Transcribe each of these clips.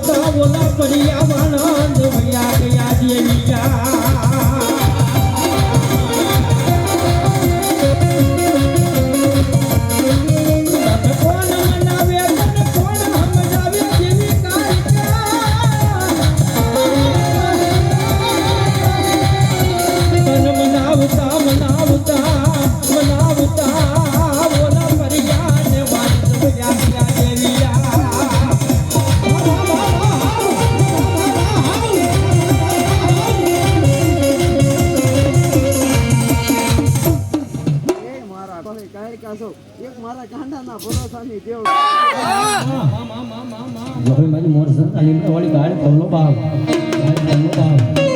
મનાવતા ઓલા પરિયાવાનંદ ભૈયા દેવી દેવિયા મારી મોર સંતા લીમડા વાળી ગાડી પવલો બાવ ગાડી પવલો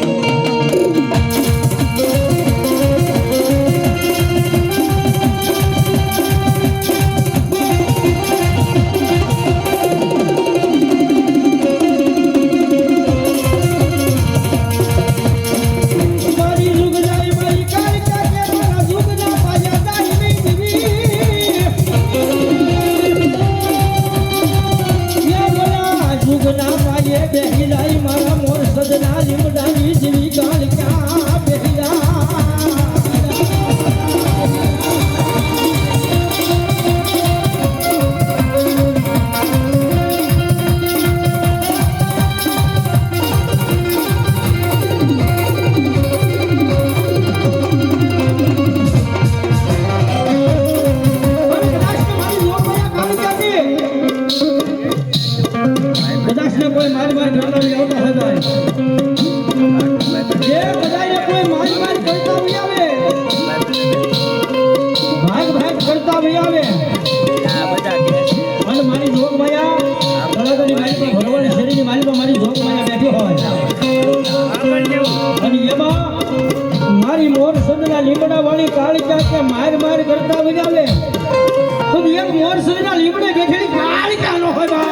કદાચને કોઈ મારી મારી કરતા આવતા હતા. જે બધાને કોઈ મારી મારી કરતા હોય આવે. ભાગ ભાગ કરતા હોય આવે. અને મારી જોગ માયા મારી પર ભગવાન શરીરની પર મારી જોગ માયા બેઠી હોય. અને એમાં મારી મોર સંદના લીમડા વાળી કાળી કે માર માર કરતા આવે. તો એક મોર સંદના લીમડે બેઠેલી કાળી નો હોય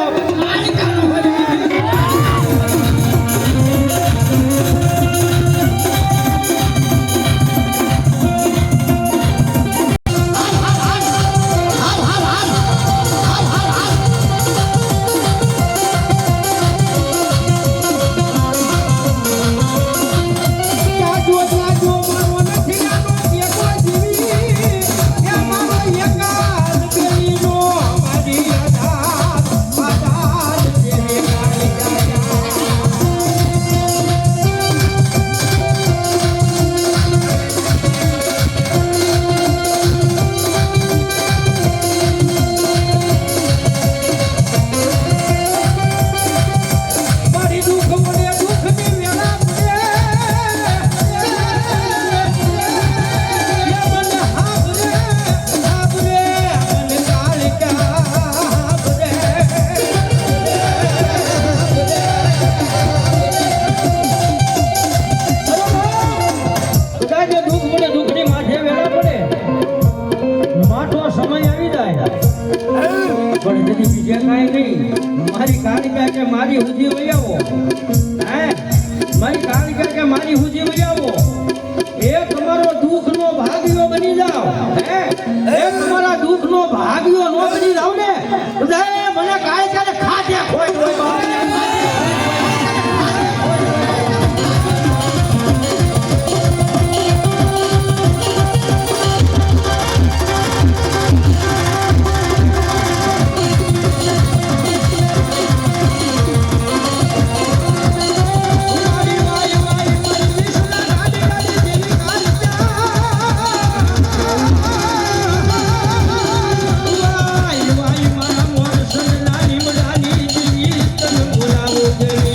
મારી હુજી વઈ આવો. હે? મારી કાળિકા કે મારી હુજી વઈ આવો. એ તમારો દુઃખનો ભાગ્યો બની જાવ હે? એ તમારા દુઃખનો ભાગ્યો નો બની જાવ ને. મને કાળિકાને Sunday.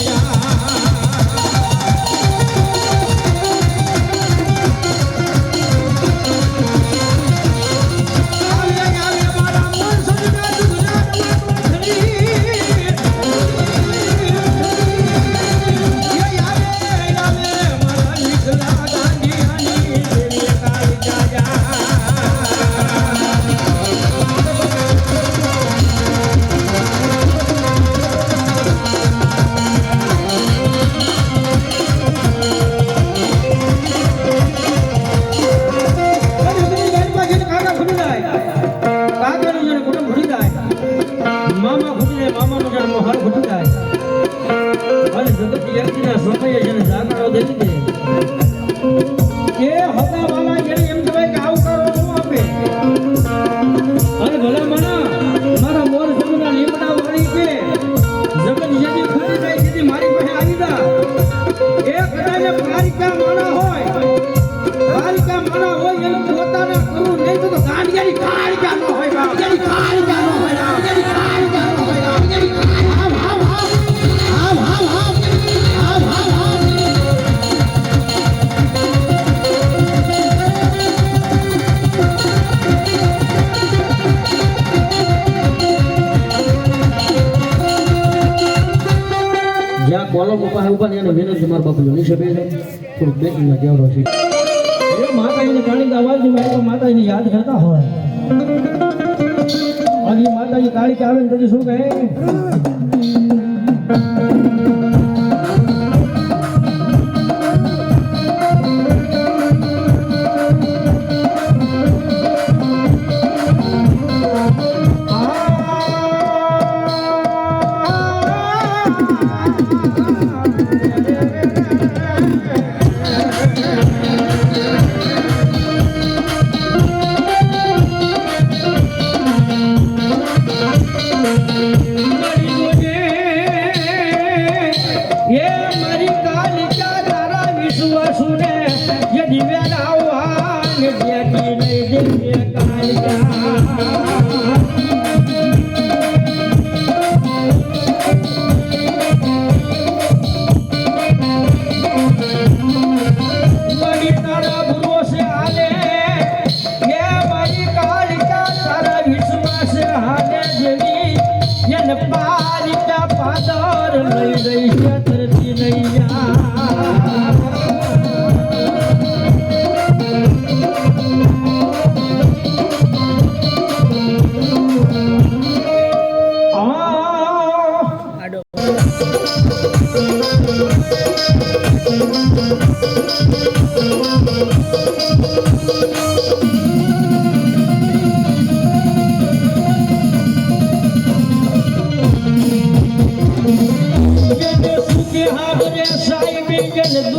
જ્યાં કોલમ ઊભા હે ઊભા એને વિનંતી મારા બાપુ જણી છે બેન થોડું બેકિંગમાં જવરો છે. માતાજીને કાળી આવાજની મારી માતાજી યાદ કરતા હોય. અને માતાજી કાળી આવે ને તો શું કહે? એ મારી કાલિકા તારા વિશ્વાસુને જે દિવ્ય રાવવાન જેથી નહીં દિવ્ય કાલિકા सुखी हाथ जाई हाथ जो